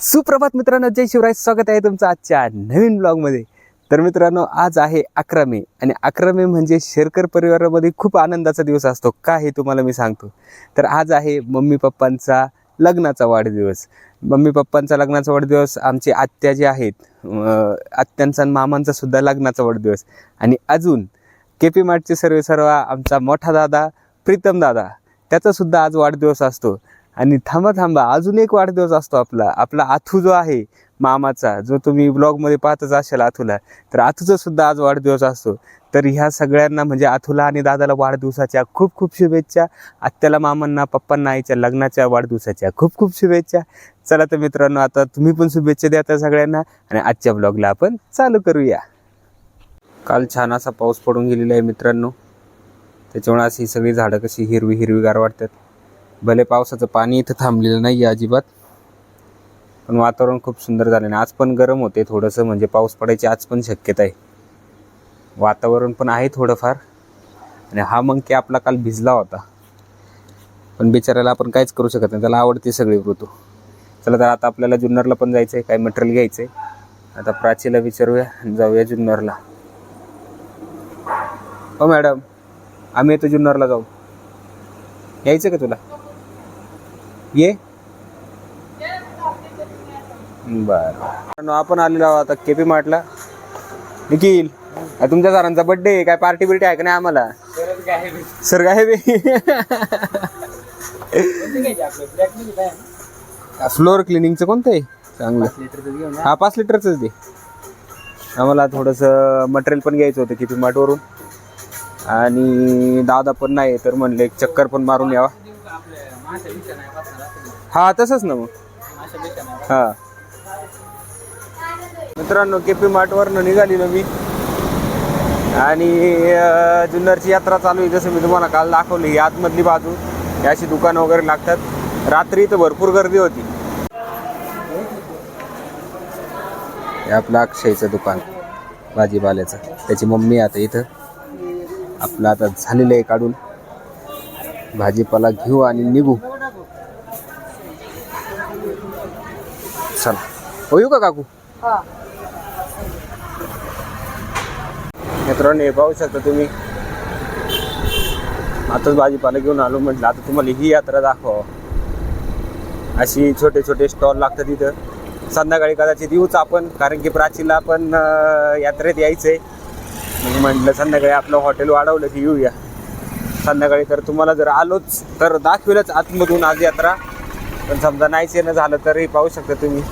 सुप्रभात मित्रांनो जय शिवराय. स्वागत आहे तुमचं आजच्या नवीन ब्लॉगमध्ये. तर मित्रांनो आज आहे अकरा मे आणि अकरा मे म्हणजे शेरकर परिवारामध्ये खूप आनंदाचा दिवस असतो का हे तुम्हाला मी सांगतो. तर आज आहे मम्मी पप्पांचा लग्नाचा वाढदिवस. मम्मी पप्पांचा लग्नाचा वाढदिवस आमचे आत्या जे आहेत आत्यांचा आणि मामांचा सुद्धा लग्नाचा वाढदिवस. आणि अजून के पी मार्टचे सर्व सर्व आमचा मोठा दादा प्रीतम दादा त्याचा सुद्धा आज वाढदिवस असतो. आणि थांबा थांबा. अजून एक वाढदिवस असतो आपला. आपला आथू जो आहे मामाचा जो तुम्ही ब्लॉगमध्ये पाहतच असाल आथूला तर आथूचा सुद्धा आज वाढदिवस असतो. तर ह्या सगळ्यांना म्हणजे आथूला आणि दादाला वाढदिवसाच्या खूप खूप शुभेच्छा. आत्याला मामांना पप्पांना आईच्या लग्नाच्या वाढदिवसाच्या खूप खूप शुभेच्छा. चला तर मित्रांनो आता तुम्ही पण शुभेच्छा द्या त्या सगळ्यांना आणि आजच्या ब्लॉगला आपण चालू करूया. काल छान असा पाऊस पडून गेलेला आहे मित्रांनो. त्याच्यामुळे अशी सगळी झाडं कशी हिरवी हिरवीगार वाटतात. भले पावसाचं पाणी इथं थांबलेलं नाही आहे अजिबात पण वातावरण खूप सुंदर झालं आणि आज पण गरम होते थोडंसं म्हणजे पाऊस पडायची आज पण शक्यता आहे. वातावरण पण आहे थोडंफार आणि हा मंकी आपला काल भिजला होता. पण बिचारायला आपण काहीच करू शकत नाही त्याला आवडते सगळी ऋतू. चला तर आता आपल्याला जुन्नरला पण जायचं आहे काही मटेरियल घ्यायचं आहे आता प्राचीला विचारूया आणि जाऊया जुन्नरला. हो मॅडम आम्ही येतो जुन्नरला जाऊ. यायचं का तुला? ये? बरं. आपण आलेलो आहोत आता केपी मार्टला. निखिल तुमच्या सरांचा बर्थडे आहे. काय पार्टी बिर्टी आहे का नाही आम्हाला? सर काय? बे फ्लोअर क्लिनिंगचं कोणतं आहे? चांगलं. हा पाच लिटरचंच दे आम्हाला थोडंसं मटेरियल पण घ्यायचं होतं किपी मार्टवरून. आणि दादा पण नाही तर म्हणले एक चक्कर पण मारून यावा. हा तसंच ना मग. हा. मित्रांनो के पी मार्टवरनं निघालेलो मी. आणि जुन्नरची यात्रा चालू आहे. जसं मी तुम्हाला काल दाखवली ही आतमधली बाजू. ही अशी दुकानं वगैरे लागतात. रात्री इथं भरपूर गर्दी होती. हे आपलं अक्षयचं दुकान. भाजीपाल्याचं. त्याची मम्मी आता इथं. आपलं आता झालेलं आहे काढून. भाजीपाला घेऊ आणि निघू. चला. हो येऊ का काकू? मित्रांनो हे पाहू शकता तुम्ही. आताच भाजीपाला घेऊन आलो म्हटलं आता तुम्हाला ही यात्रा दाखवा अशी छोटे छोटे स्टॉल लागतात इथं. संध्याकाळी कदाचित येऊच आपण कारण की प्राचीला पण यात्रेत यायचंय. मग म्हटलं संध्याकाळी आपलं हॉटेल वाढवलं की येऊया. संध्याकाळी तर तुम्हाला जर आलोच तर दाखवेलच आतमधून आज यात्रा. पण समजा नाहीच येणं झालं तरी पाहू शकता तुम्ही.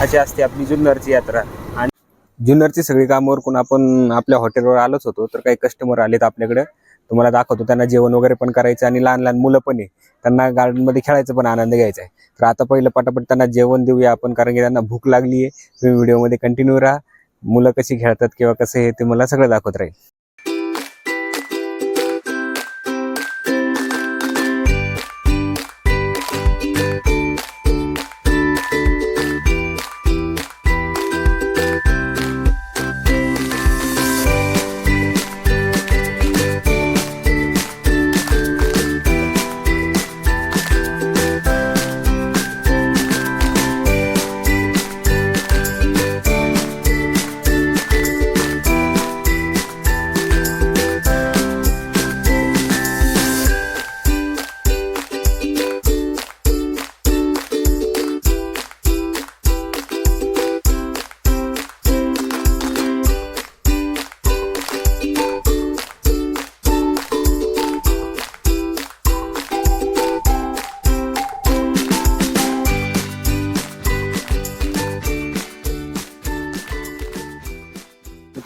अशी असते आपली जुन्नरची यात्रा. आणि जुन्नरची सगळी कामावरून आपण आपल्या हॉटेलवर आलोच होतो तर काही कस्टमर आलेत आपल्याकडे. तुम्हाला दाखवतो त्यांना जेवण वगैरे पण करायचं आणि लहान लहान मुलं पण आहे. त्यांना गार्डनमध्ये खेळायचं पण आनंद घ्यायचा आहे. तर आता पहिलं पटापट त्यांना जेवण देऊया आपण कारण की त्यांना भूक लागली आहे तुम्ही व्हिडिओमध्ये कंटिन्यू राहा. मुलं कशी खेळतात किंवा कसं हे ते मला सगळं दाखवत राहील.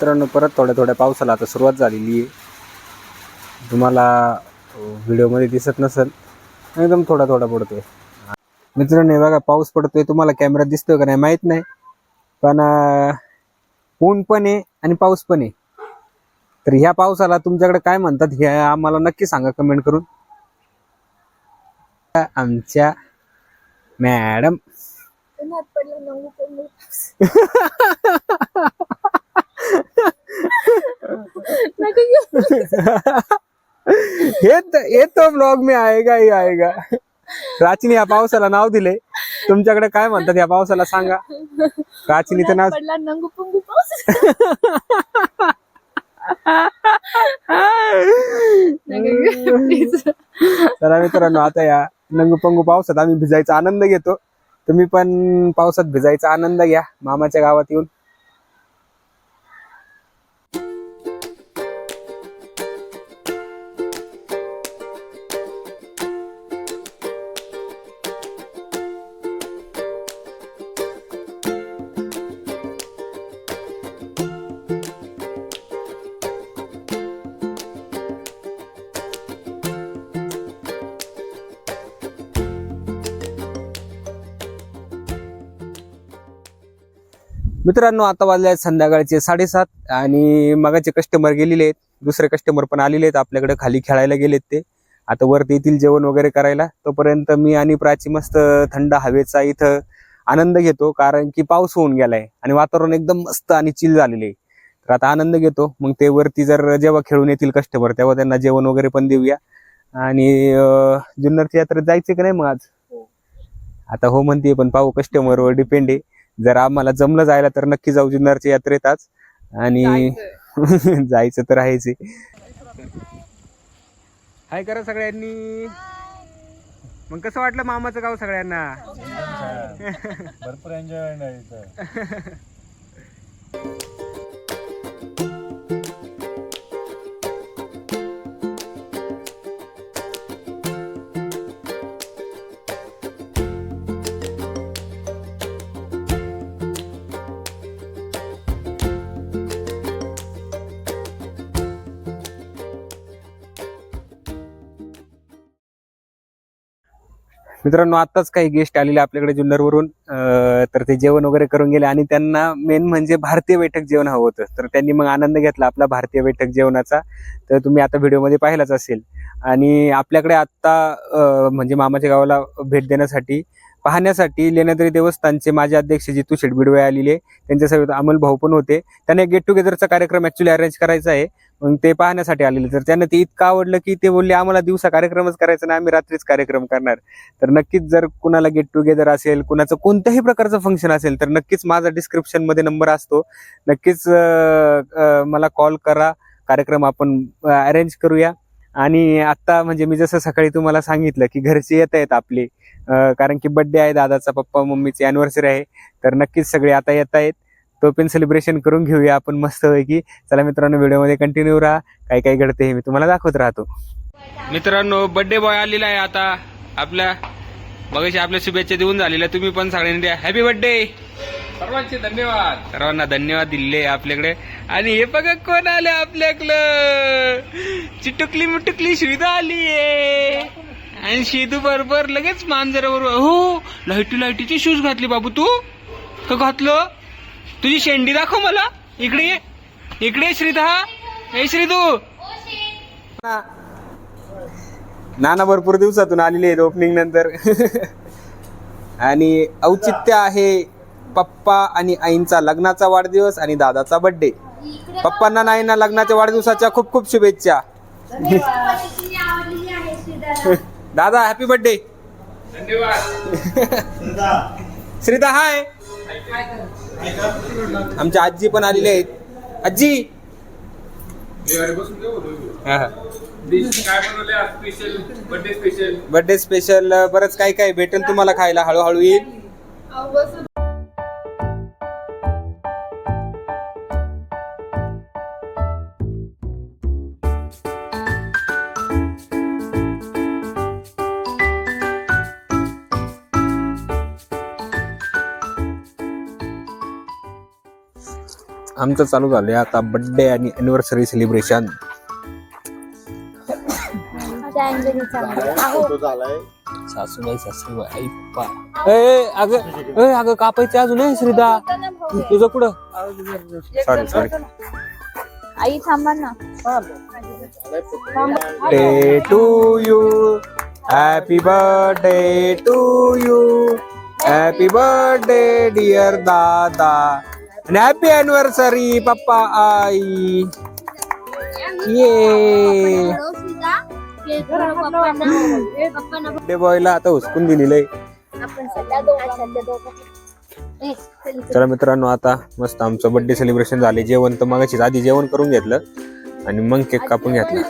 मित्रांनो परत थोड्या थोड्या पावसाला आता सुरुवात झालेली आहे. तुम्हाला व्हिडिओमध्ये दिसत नसेल एकदम थोडा थोडा पडतोय. मित्रांनो हे बघा पाऊस पडतोय. तुम्हाला कॅमेरा दिसतोय का नाही माहीत नाही पण ऊन पण आहे आणि पाऊस पण आहे. तर ह्या पावसाला तुमच्याकडे काय म्हणतात हे आम्हाला नक्की सांगा कमेंट करून. आमच्या मॅडम. घेऊ. ये तो, ब्लॉग में आएगा ही आएगा. प्राचीने या पावसाला नाव दिले. तुमच्याकडे काय म्हणतात या पावसाला सांगा. प्राचीने तर नाव पडला पाऊस. तर मित्रांनो आता या नंगू पंगू पावसात आम्ही भिजायचा आनंद घेतो. तुम्ही पण पावसात भिजायचा आनंद घ्या. मामाच्या गावात येऊन. मित्रांनो आता वाजले आहेत संध्याकाळचे साडेसात आणि मगाचे कस्टमर गेलेले आहेत. दुसरे कस्टमर पण आलेले आहेत. आपल्याकडे खाली खेळायला गेलेत ते. आता वरती येतील जेवण वगैरे करायला. तोपर्यंत मी आणि प्राची मस्त थंड हवेचा इथं आनंद घेतो कारण की पाऊस होऊन गेलाय आणि वातावरण एकदम मस्त आणि चिल झालेले आहे. तर आता आनंद घेतो. मग ते वरती जर जेव्हा खेळून येतील कस्टमर तेव्हा त्यांना जेवण वगैरे पण देऊया. आणि जुन्नरच्या यात्रेत जायचे का नाही मग आज? आता हो म्हणते पण पाहू कस्टमरवर डिपेंड आहे. जर आम्हाला जमलं जायला तर नक्की जाऊ जुन्नरच्या यात्रेत आज आणि जायचं. तर आहेच आहे. हाय करा सगळ्यांनी. मग कसं वाटलं मामाचं गाव सगळ्यांना? भरपूर एन्जॉय मित्रांनो आताच काही गेस्ट आलेले आपल्याकडे जुन्नरवरून तर ते जेवण वगैरे करून गेले आणि त्यांना मेन म्हणजे भारतीय बैठक जेवण हवं होतं. तर त्यांनी मग आनंद घेतला आपला भारतीय बैठक जेवणाचा. तर तुम्ही आता व्हिडिओमध्ये पाहिलाच असेल. आणि आपल्याकडे आत्ता म्हणजे मामाच्या गावाला भेट देण्यासाठी पाहण्यासाठी लेण्याद्री देवस्थानचे माजी अध्यक्ष जितू शेडबिडवे आलेले. त्यांच्यासोबत अमोल भाऊ पण होते. त्यांना गेट टुगेदरचा कार्यक्रम ऍक्च्युली अरेंज करायचा आहे. मग ते पाहण्यासाठी आलेले. तर त्यांना ते इतकं आवडलं की ते बोलले आम्हाला दिवसा कार्यक्रमच करायचा ना आम्ही रात्रीच कार्यक्रम करणार. तर नक्कीच जर कुणाला गेट टुगेदर असेल कुणाचं कोणत्याही प्रकारचं फंक्शन असेल तर नक्कीच माझा डिस्क्रिप्शनमध्ये नंबर असतो. नक्कीच मला कॉल करा. कार्यक्रम आपण अरेंज करूया. आणि आत्ता म्हणजे मी जसं सकाळी तुम्हाला सांगितलं की घरचे येत आहेत आपले. कारण की बड्डे आहे दादाचा पप्पा मम्मीची अॅनिव्हर्सरी आहे. तर नक्कीच सगळे आता येत आहेत. तो पण सेलिब्रेशन करून घेऊया. आपण मस्त पैकी चला मित्रांनो व्हिडिओमध्ये कंटिन्यू राहा. काय काय घडते हे मी तुम्हाला दाखवत राहतो. मित्रांनो बर्थडे बॉय आलेला आहे आता. आपल्या बघायची आपल्या शुभेच्छा देऊन झालेल्या. तुम्ही पण सगळ्यांनी द्या. हॅपी बर्थडे सर्वांचे धन्यवाद. सर्वांना धन्यवाद दिले आपल्याकडे. आणि हे बघा कोण आले आपल्याकडं? चिटुकली मुटुकली सुविधा आली आणि शेदू बरोबर लगेच मांजरावर हो लाईटी लाईटीचे शूज घातले बाबू तू. का घातलं? तुझी शेंडी दाखव मला. इकडे ये. इकडे श्रीधा. हे श्रीदू. नाना भरपूर दिवसातून आलेले आहेत ओपनिंग नंतर. आणि औचित्य आहे पप्पा आणि आईंचा लग्नाचा वाढदिवस आणि दादाचा बर्थडे पप्पांना नाईंना लग्नाच्या वाढदिवसाच्या खूप खूप शुभेच्छा. दादा हॅपी बर्थडे श्रीदा हाय आमच्या आजी पण आलेले आहेत. आजी! बर्थडे स्पेशल बर्थडे स्पेशल बरंच काय काय भेटेल तुम्हाला खायला. हळूहळू येईल. आमचं चालू झालंय आता बर्थडे आणि अॅनिव्हर्सरी सेलिब्रेशन सासूबाई सासूबाई आई पप्पा ए अगं ए अगं कापायचे अजून आहे श्रीदा. तुझं कुठं? सॉरी सॉरी आई थांबा ना. Birthday to you happy birthday to you happy birthday dear दादा. आणि हॅपी अॅनिव्हर्सरी पप्पा आई ये केक पप्पांना पप्पांना बर्थडे बॉयला आता हुसकून दिलेलं आहे आपण सध्या दोघांना दोघं ए, चल, मित्रांनो आता मस्त आमचं बर्थडे सेलिब्रेशन झाले जेवण तर मगाशीच आधी जेवण करून घेतलं आणि मग केक कापून घेतला.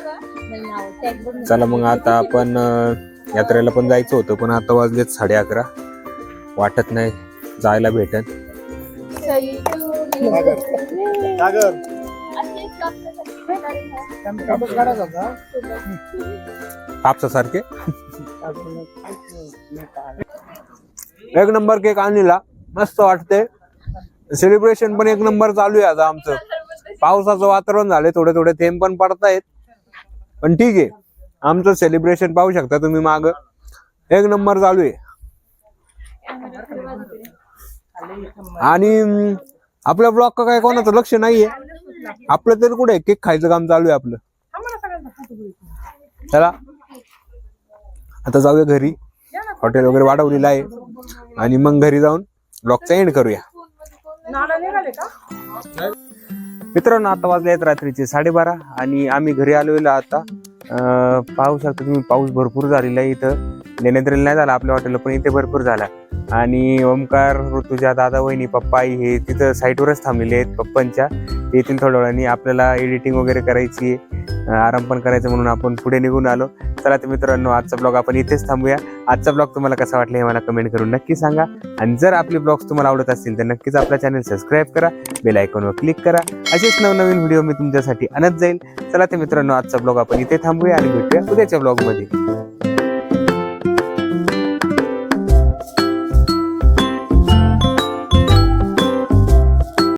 चला मग आता आपण अं, यात्रेला पण जायचं होतं पण आता वाजलेत साडे अकरा. वाटत नाही जायला भेटत सागर. कापसासारखे एक नंबर केक आणलेला. मस्त वाटते. सेलिब्रेशन पण एक नंबर चालू आहे आता आमचं. पावसाचं वातावरण झालंय थोडे थोडे थेंब पण पडतायत. पण ठीक आहे. आमचं सेलिब्रेशन पाहू शकता तुम्ही माग. एक नंबर चालू आहे. आणि आपल्या ब्लॉक का काय कोणाचं लक्ष नाहीये. आपलं तरी कुठे केक खायचं काम चालू आहे आपलं. चला. आता जाऊया घरी. हॉटेल वगैरे वाढवलेलं आहे. आणि मग घरी जाऊन ब्लॉगचा एंड करूया. मित्रांनो आता वाजले आहेत रात्रीचे साडेबारा आणि आम्ही घरी आलेलो आता. पाहू शकता तुम्ही पाऊस भरपूर झालेला आहे इथं. लेण्याद्रेला नाही झाला आपल्या हॉटेलला पण इथे भरपूर झाला. आणि ओमकार ऋतुजा दादा वहिनी पप्पा आई हे तिथं साईटवरच थांबलेले आहेत पप्पांच्या. येथील थोड्या वेळाने आपल्याला एडिटिंग वगैरे करायची आराम पण करायचं म्हणून आपण पुढे निघून आलो. चला तर मित्रांनो आजचा ब्लॉग आपण इथेच थांबूया. आजचा ब्लॉग तुम्हाला कसा वाटला हे मला कमेंट करून नक्की सांगा. आणि जर आपले ब्लॉग्स तुम्हाला आवडत असतील तर नक्कीच आपला चॅनल सबस्क्राईब करा. बेल आयकॉनवर क्लिक करा. असेच नवनवीन व्हिडिओ मी तुमच्यासाठी आणत जाईल. चला तर मित्रांनो आजचा ब्लॉग आपण इथे थांबूया आणि भेटूया उद्याच्या ब्लॉगमध्ये